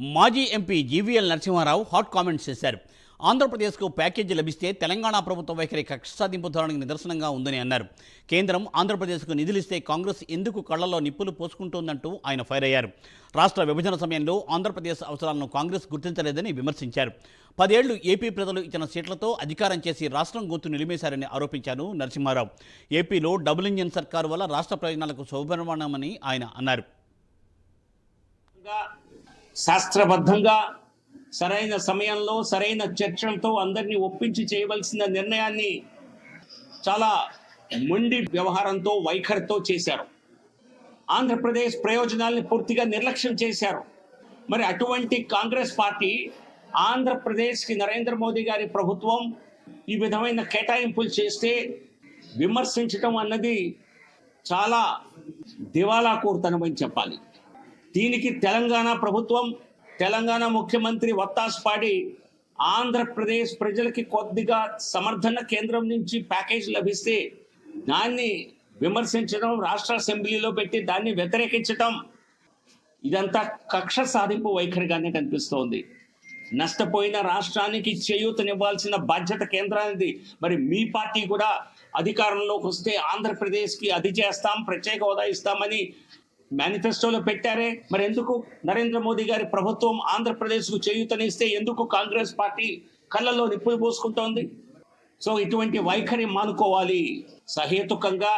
మాజీ MP GVL Narasimha Rao hot comments చేశారు. ఆంధ్రప్రదేశ్కు ప్యాకేజీ లభిస్తే తెలంగాణ ప్రభుత్వ వైఖరి కక్ష సాధింపు ధోరణికి నిదర్శనంగా ఉందని అన్నారు. కేంద్రం ఆంధ్రప్రదేశ్కు నిధులిస్తే కాంగ్రెస్ ఎందుకు కళ్ళలో నిప్పులు పోసుకుంటోందంటూ ఆయన ఫైర్ అయ్యారు. రాష్ట్ర విభజన సమయంలో ఆంధ్రప్రదేశ్ అవసరాలను కాంగ్రెస్ గుర్తించలేదని విమర్శించారు. పదేళ్ళు ఏపీ ప్రజలు ఇచ్చిన సీట్లతో అధికారం చేసి రాష్ట్రం గుర్తు నిలిమేశారని ఆరోపించారు నరసింహారావు. ఏపీలో డబుల్ ఇంజిన్ సర్కారు వల్ల రాష్ట్ర ప్రయోజనాలకు శుభపరిమాణమని ఆయన అన్నారు. శాస్త్రబద్ధంగా సరైన సమయంలో సరైన చర్చలతో అందరినీ ఒప్పించి చేయవలసిన నిర్ణయాన్ని చాలా మొండి వ్యవహారంతో వైఖరితో చేశారు. ఆంధ్రప్రదేశ్ ప్రయోజనాల్ని పూర్తిగా నిర్లక్ష్యం చేశారు. మరి అటువంటి కాంగ్రెస్ పార్టీ ఆంధ్రప్రదేశ్కి నరేంద్ర మోదీ గారి ప్రభుత్వం ఈ విధమైన కేటాయింపులు చేస్తే విమర్శించటం అన్నది చాలా దివాలా కోరుతనమని చెప్పాలి. దీనికి తెలంగాణ ప్రభుత్వం తెలంగాణ ముఖ్యమంత్రి వత్తాస్ పాడి ఆంధ్రప్రదేశ్ ప్రజలకి కొద్దిగా సమర్థన కేంద్రం నుంచి ప్యాకేజ్ లభిస్తే దాన్ని విమర్శించడం రాష్ట్ర అసెంబ్లీలో పెట్టి దాన్ని వ్యతిరేకించడం ఇదంతా కక్ష సాధింపు వైఖరిగానే కనిపిస్తోంది. నష్టపోయిన రాష్ట్రానికి చేయూతనివ్వాల్సిన బాధ్యత కేంద్రానిది. మరి మీ పార్టీ కూడా అధికారంలోకి వస్తే ఆంధ్రప్రదేశ్కి అది చేస్తాం ప్రత్యేక హోదా ఇస్తామని మేనిఫెస్టోలో పెట్టారే. మరి ఎందుకు నరేంద్ర మోదీ గారి ప్రభుత్వం ఆంధ్రప్రదేశ్కు చేయూతనిస్తే ఎందుకు కాంగ్రెస్ పార్టీ కళ్ళల్లో నిప్పులు పోసుకుంటోంది? సో ఇటువంటి వైఖరి మానుకోవాలి. సహేతుకంగా